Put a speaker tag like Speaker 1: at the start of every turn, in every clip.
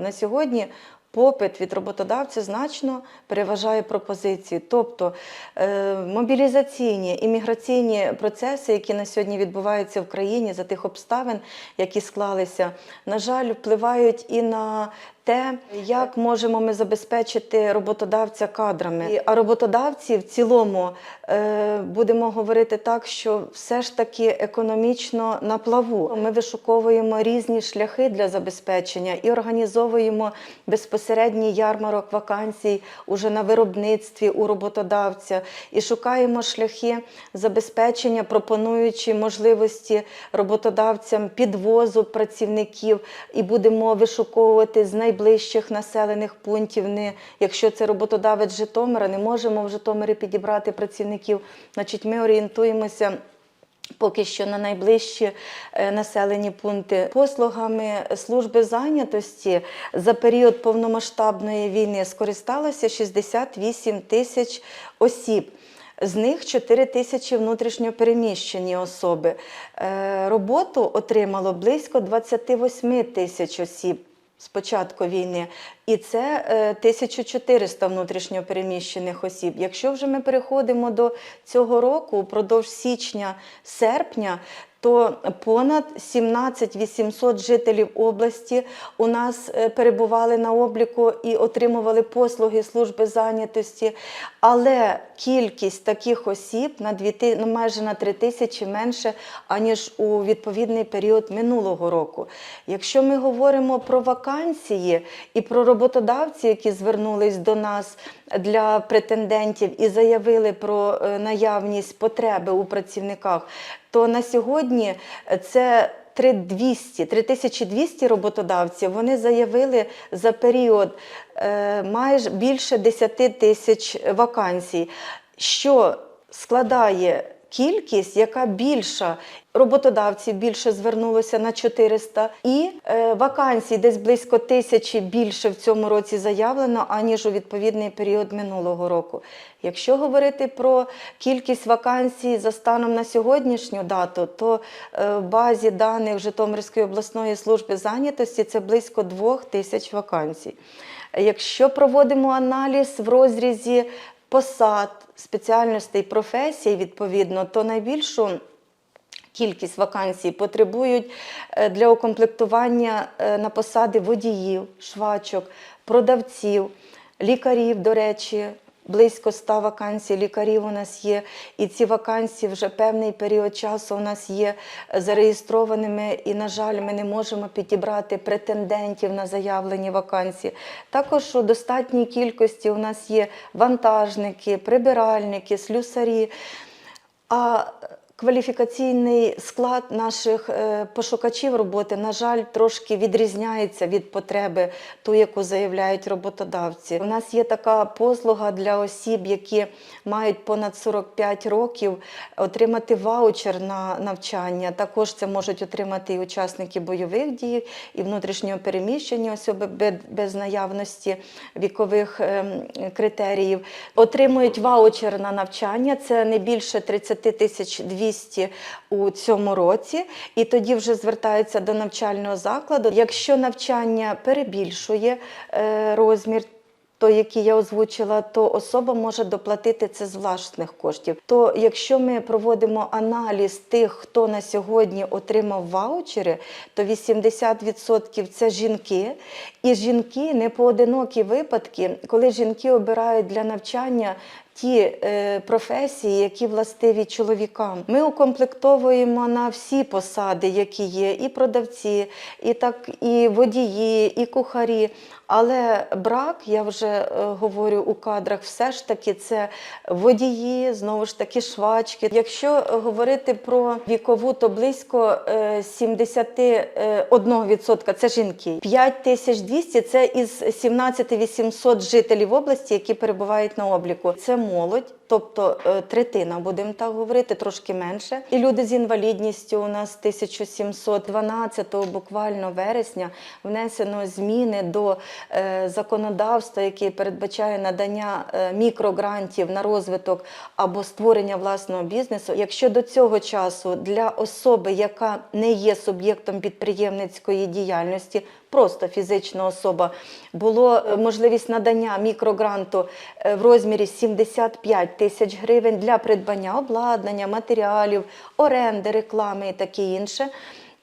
Speaker 1: На сьогодні попит від роботодавця значно переважає пропозиції. Тобто е, мобілізаційні імміграційні процеси, які на сьогодні відбуваються в країні за тих обставин, які склалися, на жаль, впливають і на те, як можемо ми забезпечити роботодавця кадрами. А роботодавці в цілому е, будемо говорити так, що все ж таки економічно на плаву. Ми вишуковуємо різні шляхи для забезпечення і організовуємо безпосередній ярмарок вакансій уже на виробництві у роботодавця і шукаємо шляхи забезпечення, пропонуючи можливості роботодавцям підвозу працівників, і будемо вишуковувати з найближчих населених пунктів. Не якщо це роботодавець Житомира, не можемо в Житомирі підібрати працівників. Значить, ми орієнтуємося. Поки що на найближчі е, населені пункти послугами служби зайнятості за період повномасштабної війни скористалося 68 тисяч осіб. З них 4 тисячі внутрішньо переміщені особи. Е, Роботу отримало близько 28 тисяч осіб з початку війни, і це е, 1400 внутрішньо переміщених осіб. Якщо вже ми переходимо до цього року, упродовж січня-серпня, то понад 17 800 жителів області у нас е, перебували на обліку і отримували послуги служби зайнятості. Але кількість таких осіб на дві ти- ну, майже на 3 тисячі менше, аніж у відповідний період минулого року. Якщо ми говоримо про вакансії і про роботодавці, які звернулись до нас для претендентів і заявили про е, наявність потреби у працівниках, то на сьогодні це 3200, 3200 роботодавців вони заявили за період е, майже більше 10 тисяч вакансій, що складає кількість, яка більша. Роботодавців більше звернулося на 400, і е, вакансій десь близько тисячі більше в цьому році заявлено, аніж у відповідний період минулого року. Якщо говорити про кількість вакансій за станом на сьогоднішню дату, то е, в базі даних Житомирської обласної служби зайнятості це близько двох тисяч вакансій. Якщо проводимо аналіз в розрізі посад, спеціальностей, професій, відповідно, то найбільшу кількість вакансій потребують е, для укомплектування е, на посади водіїв, швачок, продавців, лікарів, до речі. Близько 100 вакансій лікарів у нас є, і ці вакансії вже певний період часу у нас є зареєстрованими, і, на жаль, ми не можемо підібрати претендентів на заявлені вакансії. Також у достатній кількості у нас є вантажники, прибиральники, слюсарі. А кваліфікаційний склад наших е, пошукачів роботи, на жаль, трошки відрізняється від потреби, ту, яку заявляють роботодавці. У нас є така послуга для осіб, які мають понад 45 років, отримати ваучер на навчання. Також це можуть отримати і учасники бойових дій, і внутрішньо переміщені особи без, наявності вікових ем, критеріїв. Отримують ваучер на навчання. Це не більше 30 тисяч 200 у цьому році, і тоді вже звертаються до навчального закладу. Якщо навчання перебільшує е, розмір. той, який я озвучила, то особа може доплатити це з власних коштів. То якщо ми проводимо аналіз тих, хто на сьогодні отримав ваучери, то 80% це жінки. І жінки не поодинокі випадки, коли жінки обирають для навчання ті е, професії, які властиві чоловікам. Ми укомплектовуємо на всі посади, які є, і продавці, і так і водії, і кухарі. Але брак, я вже е, говорю у кадрах, все ж таки це водії, знову ж таки швачки. Якщо е, говорити про вікову, то близько е, 71% це жінки. 5200 – це із 17 800 жителів області, які перебувають на обліку. Це молодь. Тобто е, третина, будемо так говорити, трошки менше. І люди з інвалідністю у нас 1712 буквально вересня внесено зміни до е, законодавства, яке передбачає надання е, мікрогрантів на розвиток або створення власного бізнесу. Якщо до цього часу для особи, яка не є суб'єктом підприємницької діяльності, просто фізична особа, було е, можливість надання мікрогранту е, в розмірі 75 тисяч гривень для придбання обладнання, матеріалів, оренди, реклами і таке інше,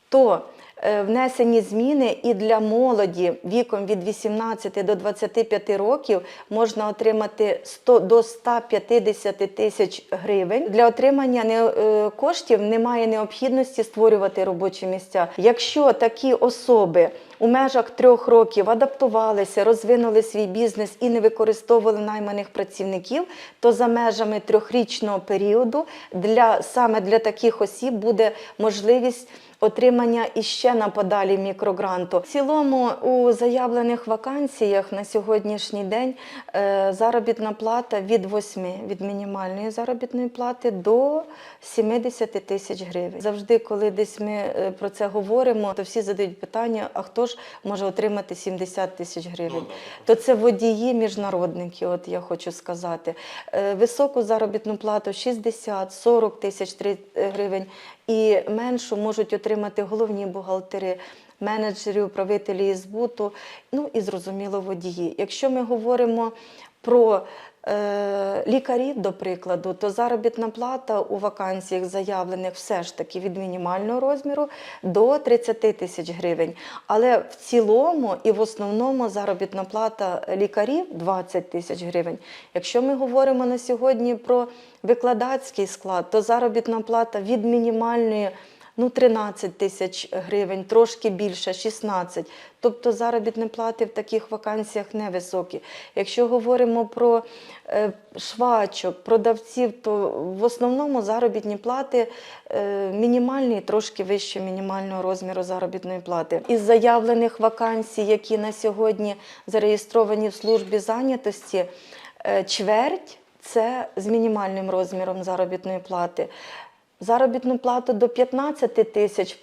Speaker 1: то е, внесені зміни і для молоді віком від 18 до 25 років можна отримати 100 до 150 тисяч гривень. Для отримання коштів немає необхідності створювати робочі місця. Якщо такі особи у межах трьох років адаптувалися, розвинули свій бізнес і не використовували найманих працівників, то за межами трьохрічного періоду для саме для таких осіб буде можливість отримання іще на подалі мікрогранту. В цілому у заявлених вакансіях на сьогоднішній день е, заробітна плата від 8, від мінімальної заробітної плати до 70 тисяч гривень. Завжди, коли десь ми е, про це говоримо, то всі задають питання: а хто ж може отримати 70 тисяч гривень? То це водії міжнародники, от я хочу сказати. Е, Високу заробітну плату 60-40 тисяч е, гривень і меншу можуть отримати головні бухгалтери. Менеджери, управителі збуту, ну і зрозуміло водії. Якщо ми говоримо про е, лікарів, до прикладу, то заробітна плата у вакансіях заявлених все ж таки від мінімального розміру до 30 тисяч гривень. Але в цілому і в основному заробітна плата лікарів 20 тисяч гривень. Якщо ми говоримо на сьогодні про викладацький склад, то заробітна плата від мінімальної ну 13 тисяч гривень, трошки більше, 16. Тобто заробітні плати в таких вакансіях невисокі. Якщо говоримо про е, швачок, продавців, то в основному заробітні плати е, мінімальні, трошки вище мінімального розміру заробітної плати. Із заявлених вакансій, які на сьогодні зареєстровані в службі зайнятості, е, чверть це з мінімальним розміром заробітної плати. Заробітну плату до 15 тисяч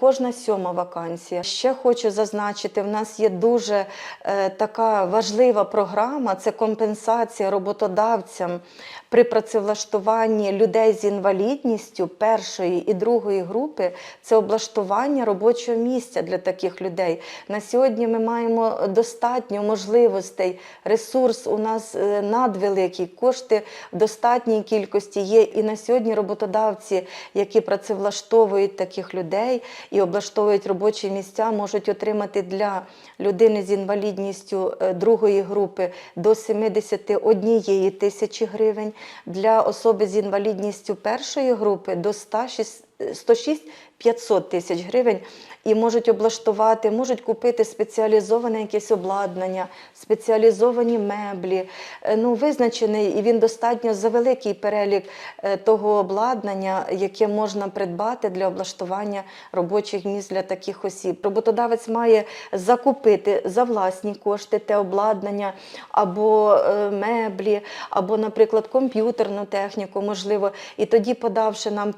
Speaker 1: кожна сьома вакансія. Ще хочу зазначити, в нас є дуже е, така важлива програма це компенсація роботодавцям при працевлаштуванні людей з інвалідністю першої і другої групи. Це облаштування робочого місця для таких людей. На сьогодні ми маємо достатньо можливостей, ресурс у нас е, надвеликий, кошти в достатній кількості є. І на сьогодні роботодавці, які працевлаштовують таких людей і облаштовують робочі місця, можуть отримати для людини з інвалідністю е, другої групи до 71 тисячі гривень, для особи з інвалідністю першої групи до 106 106 500 тисяч гривень і можуть облаштувати, можуть купити спеціалізоване якесь обладнання, спеціалізовані меблі. Е, Ну, визначений і він достатньо за великий перелік е, того обладнання, яке можна придбати для облаштування робочих місць для таких осіб. Роботодавець має закупити за власні кошти те обладнання або е, меблі, або, наприклад, комп'ютерну техніку, можливо, і тоді, подавши нам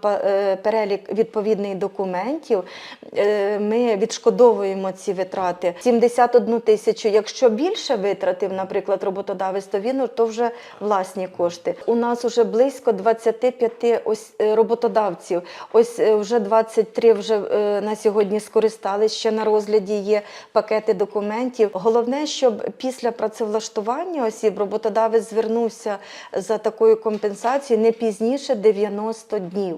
Speaker 1: перелік відповідних документів, ми відшкодовуємо ці витрати. 71 тисячу. Якщо більше витратив, наприклад, роботодавець, то він то вже власні кошти. У нас вже близько 25 ось е, роботодавців. Ось е, вже 23 вже е, на сьогодні скористались. Ще на розгляді є пакети документів. Головне, щоб після працевлаштування осіб роботодавець звернувся за такою компенсацією не пізніше 90 днів.